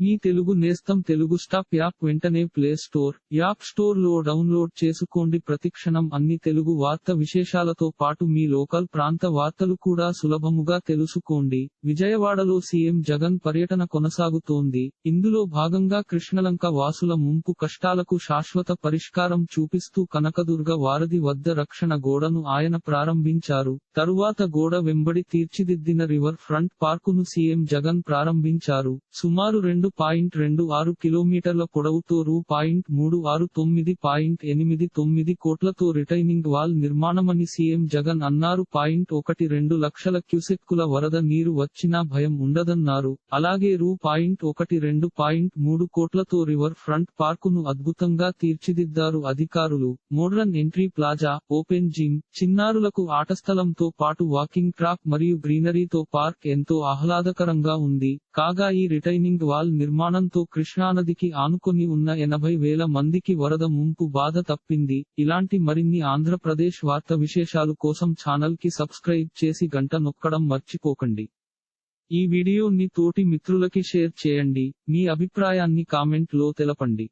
మీ Telugu Nestham Telugu stop app వెంటనే play store app store download చేసుకోండి. ప్రతిక్షణం అన్ని తెలుగు వార్త విశేషాలతో పాటు మీ లోకల్ ప్రాంత వార్తలు కూడా సులభముగా తెలుసుకోండి. విజయవాడలో సీఎం జగన్ పర్యటన కొనసాగుతోంది. ఇందులో భాగంగా కృష్ణలంక వాసుల ముంపు కష్టాలకు శాశ్వత పరిష్కారం చూపిస్తూ కనకదుర్గ వారధి వద్ద రక్షణ గోడను ఆయన ప్రారంభించారు. తరువాత గోడ వెంబడి తీర్చిదిద్దిన రివర్ ఫ్రంట్ పార్కును సీఎం జగన్ ప్రారంభించారు. సుమారు రెండు పాయింట్ రెండు ఆరు కిలోమీటర్ల పొడవుతో రూ. పాయింట్ మూడు ఆరు తొమ్మిది పాయింట్ ఎనిమిది తొమ్మిది కోట్లతో రిటైనింగ్ వాల్ నిర్మాణమని సీఎం జగన్ అన్నారు. పాయింట్ ఒకటి రెండు లక్షల క్యూసెక్కుల వరద నీరు వచ్చినా భయం ఉండదన్నారు. అలాగే రూ. పాయింట్ ఒకటి రెండు పాయింట్ మూడు కోట్లతో రివర్ ఫ్రంట్ పార్కును అద్భుతంగా తీర్చిదిద్దారు అధికారులు. Modern entry plaza open gym చిన్నారులకు ఆటస్థలంతో పాటు వాకింగ్ ట్రాక్ మరియు గ్రీనరీతో పార్క్ ఎంతో ఆహ్లాదకరంగా ఉంది. కాగా ఈ రిటైనింగ్ వాల్ నిర్మాణంతో కృష్ణానదికి ఆనుకొని ఉన్న ఎనభై వేల మందికి వరద ముంపు బాధ తప్పింది. ఇలాంటి మరిన్ని ఆంధ్రప్రదేశ్ వార్త విశేషాలు కోసం ఛానల్కి సబ్స్క్రైబ్ చేసి గంట నొక్కడం మర్చిపోకండి. ఈ వీడియోని తోటి మిత్రులకి షేర్ చేయండి. మీ అభిప్రాయాన్ని కామెంట్లో తెలపండి.